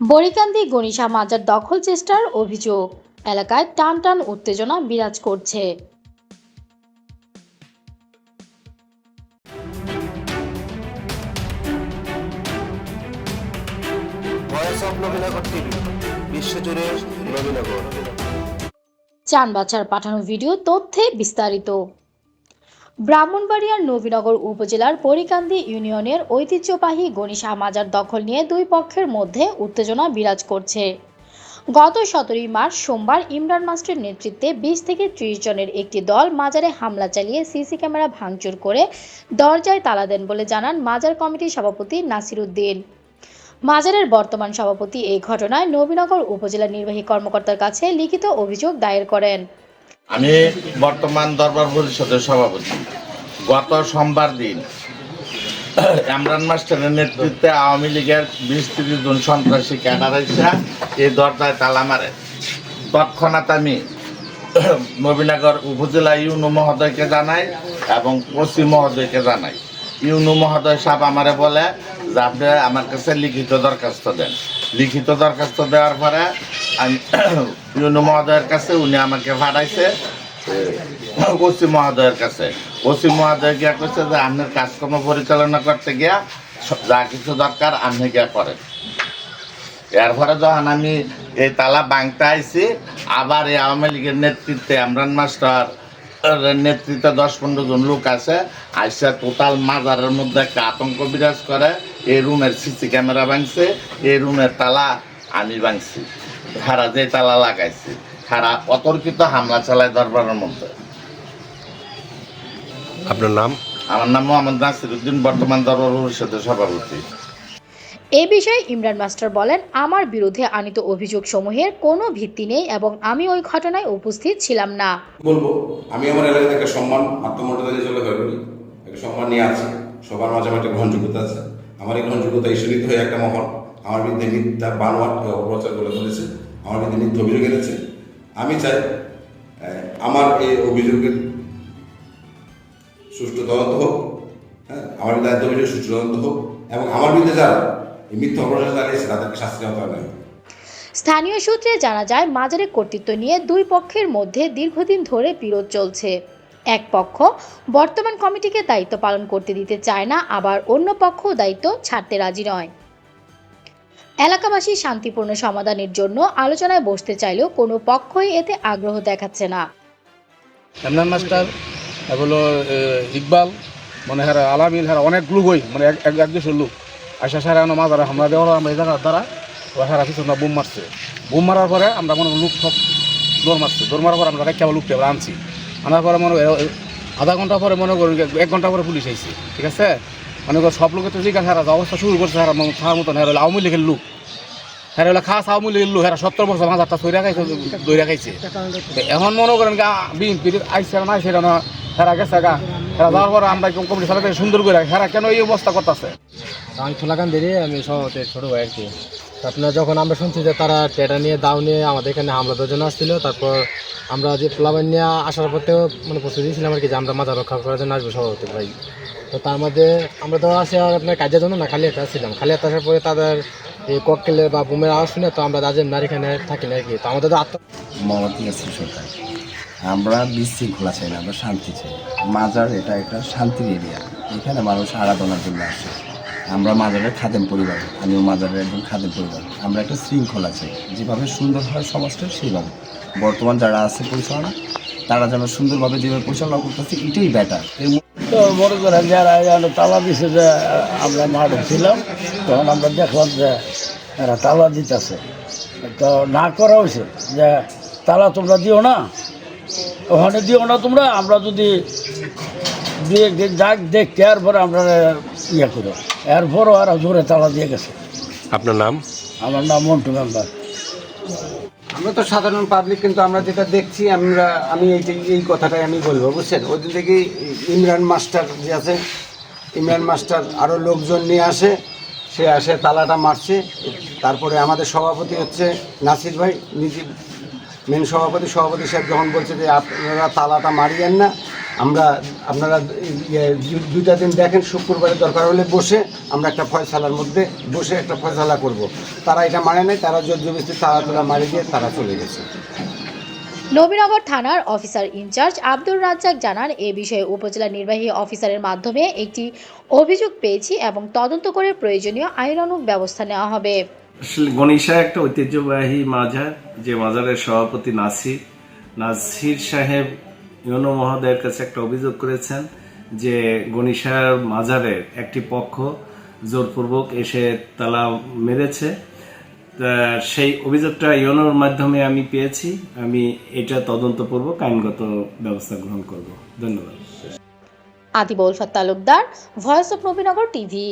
বরিকান্দি গণিসা মাজার দখল চেষ্টার অভিযোগ। এলাকায় টান টান উত্তেজনা বিরাজ করছে। চানবাছার পাঠানো ভিডিও তথ্যে বিস্তারিত। ব্রাহ্মণবাড়িয়ার নবীনগর উপজেলার পরিকান্দি ইউনিয়নের ঐতিহ্যবাহী গণিসা মাজার দখল নিয়ে দুই পক্ষের মধ্যে উত্তেজনা বিরাজ করছে। গত সতেরোই মার্চ সোমবার ইমরান মাস্টারের নেতৃত্বে বিশ থেকে ত্রিশ জনের একটি দল মাজারে হামলা চালিয়ে সিসি ক্যামেরা ভাঙচুর করে দরজায় তালা দেন বলে জানান মাজার কমিটির সভাপতি নাসির উদ্দিন। মাজারের বর্তমান সভাপতি এই ঘটনায় নবীনগর উপজেলা নির্বাহী কর্মকর্তার কাছে লিখিত অভিযোগ দায়ের করেন। আমি বর্তমান দরবার পরিষদের সভাপতি। গত সোমবার দিন এমরান মাস্টারের নেতৃত্বে আওয়ামী লীগের বিশ তিরিশ জন সন্ত্রাসী ক্যাডার এসে এই দরজায় তালা মারে। তৎক্ষণাৎ আমি নবীনগর উপজেলা ইউনু মহোদয়কে জানাই এবং পশ্চিম মহোদয়কে জানাই। ইউনু মহোদয় সাহেব আমারে বলে যে আপনি আমার কাছে লিখিত দরখাস্ত দেন। লিখিত দরখাস্ত দেওয়ার পরে আমি ইউনু মহোদয়ের কাছে উনি আমাকে পাঠাইছে, ওসি মহোদয়ের কাছে। ওসি মহোদয় গিয়া কইছে যে আপনার কাজকর্ম পরিচালনা করতে গিয়া যা কিছু দরকার আপনি গিয়া করেন। এরপরে যখন আমি এই তালা বাংতে আইছি আবার এই আওয়ামী লীগের নেতৃত্বে আমরান মাস্টার নেতৃত্বে দশ পনেরো জন লোক আছে আইসা টোটাল মাজারের মধ্যে একটা আতঙ্ক বিরাজ করে এই রুমের সিসি ক্যামেরা ভাঙছে এই রুমের তালা আমি ভাঙছি খারা যে তালা লাগাইছি খারা অতর্কিত হামলা চালায় দরবারের মধ্যে। আপনার নাম? আমার নাম মোহাম্মদ নাসির উদ্দিন বর্তমান দরবার পরিষদের সভাপতি। এ বিষয়ে ইমরান মাস্টার বলেন, আমার বিরুদ্ধে আনিত অভিযোগ সমূহের কোনো ভিত্তি নেই এবং আমি ওই ঘটনায় উপস্থিত ছিলাম না। বলব? আমি আমার এলাকায় একটা সম্মান আত্মমর্যাদা দিয়ে চলে হয়ে একটা সম্মান নিয়ে আছে। সবার মাঝে আমার একটা গ্রহণযোগ্যতা আছে। আমার এই গ্রহণযোগ্যতা ঈশ্বরিত হয়ে একটা মহল। আমার বিরুদ্ধে মিথ্যা বানোয়াট অপপ্রচার করে তুলেছে আমার বিরুদ্ধে মিথ্যা অভিযোগ এনেছে। আমি চাই আমার এই অভিযোগের সুষ্ঠু তদন্ত হোক হ্যাঁ? আমার বিরুদ্ধে অভিযোগ সুষ্ঠু তদন্ত হোক এবং আমার বিরুদ্ধে যারা এই মিথ্যা তাদেরকে শাস্তি হতে নেই। স্থানীয় সূত্রে জানা যায় মাজারের কর্তৃত্ব নিয়ে দুই পক্ষের মধ্যে দীর্ঘদিন ধরে বিরোধ চলছে। এক পক্ষ বর্তমান কমিটিকে দায়িত্ব পালন করতে দিতে চায় না আবার অন্য পক্ষ দায়িত্ব ছাড়তে রাজি নয়। এলাকাবাসী শান্তিপূর্ণ সমাধানের জন্য আলোচনায় বসতে চাইলেও কোনো পক্ষই এতে আগ্রহ দেখাচ্ছে না। হেমনান মাস্টার এগুলো ইকবাল মানে হ্যাঁ আলামিন হ্যাঁ অনেক লোক হই মানে এক এক এক লোক। আইসা সারা আনো মাজারা হামলা দেওয়ার আমরা এই জায়গার দ্বারা সারা পিছনে বুম মারছে। বুম মারার পরে আমরা মনে লোক সব দৌড় মারছে। দৌড় মারার পরে আমরা কেবল লোককে আমরা আনছি। আনার পরে মনে আধা ঘণ্টা পরে মনে করি, এক ঘণ্টা পরে পুলিশ আইছে, ঠিক আছে? মনে করি সব লোকের তো জিজ্ঞাসা হারা অবস্থা শুরু করছে হারা খাওয়ার মতন হ্যাঁ আওয়ামী লীগের লোক হ্যাঁ ওলা খাস আওয়ামী লীগের লোক হ্যাঁ সত্তর বছর মাজারটা সইরা খাইছে দইরা খাইছে। এখন মনে করেন বিএনপির আইসে না আইসে না হেরা গেছে গা। হেরা যাওয়ার পরে আমরা কমিটি চালাতে সুন্দর করে হেরা কেন এই অবস্থা করতেছে? আমি খোলাকান্দিরই আমি সভাপতি ছোট ভাই আর কি। আপনার যখন আমরা শুনছি যে তারা টেটা নিয়ে দাও নিয়ে আমাদের এখানে হামলা জন্য আসছিল তারপর আমরা যে প্লাবান নিয়ে আসার পথেও মানে প্রস্তুতি ছিলাম আর কি যে আমরা মাথা রক্ষা করার জন্য আসব সভাপতি ভাই। তো তার মধ্যে আমরা তো আসি আর আপনার কাজের জন্য না খালি একটা ছিলাম খালি একটা আসার পরে তাদের এই ককটেলের বা বুমের আওয়াজ শুনে তো আমরা রাজের নারী এখানে থাকি না আর কি। তো আমাদের তো আত্ম ইয়াসির সরকার। আমরা বিশৃঙ্খলা চাই না, আমরা শান্তি চাই। মাজার এটা একটা শান্তির এরিয়া এখানে মানুষ আরাধনার জন্য আসে। আমরা মাজারের খাদেম পরিবার, আমিও মাজারের একজন খাদেম পরিবার। আমরা একটা শৃঙ্খলা চাই। যেভাবে সুন্দর হয় সমাজটা, সেইভাবে। বর্তমান যারা আছে পরিচালনা, তারা যেন সুন্দরভাবে যেভাবে পরিচালনা করতেছে, এটাই ব্যাটার তো মনে করেন যারা তালা দিছে যে, আমরা মাঠে ছিলাম, তখন আমরা দেখলাম যে, এরা তালা দিতেছে। তো না করা হয়েছে যে, তালা তোমরা দিও না। ওখানে দিও না তোমরা আমরা যদি যাক দেখতে এরপরে আমরা ইয়ে করো। এরপরও আর জোরে তালা দিয়ে গেছে। আপনার নাম? আমার নাম মন্টু মেম্বার আমরা তো সাধারণ পাবলিক কিন্তু আমরা যেটা দেখছি আমরা আমি এই যে- এই কথাটাই আমি বলব বুঝছেন? ওই দিন থেকে ইমরান মাস্টার যে আছে ইমরান মাস্টার আরও লোকজন নিয়ে আসে সে আসে তালাটা মারছে। তারপরে আমাদের সভাপতি হচ্ছে নাসির ভাই নিজে মেন সভাপতি সভাপতি সাহেব যখন বলছে যে আপনারা তালাটা মারিয়েন না আমরা আপনারা ইয়ে, দুইটা দিন দেখেন শুক্রবারে দরকার হলে বসে আমরা একটা ফয়সালার মধ্যে বসে একটা ফয়সালা করব। তারা এটা মানে নাই তারা জোর জবস্তি তারা তোরা মারি দিয়ে তারা চলে গেছে। নবীনগর থানার অফিসার ইনচার্জ আব্দুর রাজ্জাক জানান এ বিষয়ে উপজেলা নির্বাহী অফিসারের মাধ্যমে একটি অভিযোগ পেয়েছি এবং তদন্ত করে প্রয়োজনীয় আইনানুগ ব্যবস্থা নেওয়া হবে। গণিসা একটা ঐতিহ্যবাহী মাজার, যে মাজারের সভাপতি নাসির নাসির সাহেব ইউনো মহোদয়ের কাছে একটা অভিযোগ করেছেন যে গণিসার মাজারের একটি পক্ষ জোরপূর্বক এসে তালা মেরেছে। সেই অভিযোগটা ইউনোর মাধ্যমে আমি পেয়েছি। আমি এটা তদন্তপূর্বক আইনগত ব্যবস্থা গ্রহণ করব। ধন্যবাদ। Adibul Fath Talukdar voice of Nabinagar TV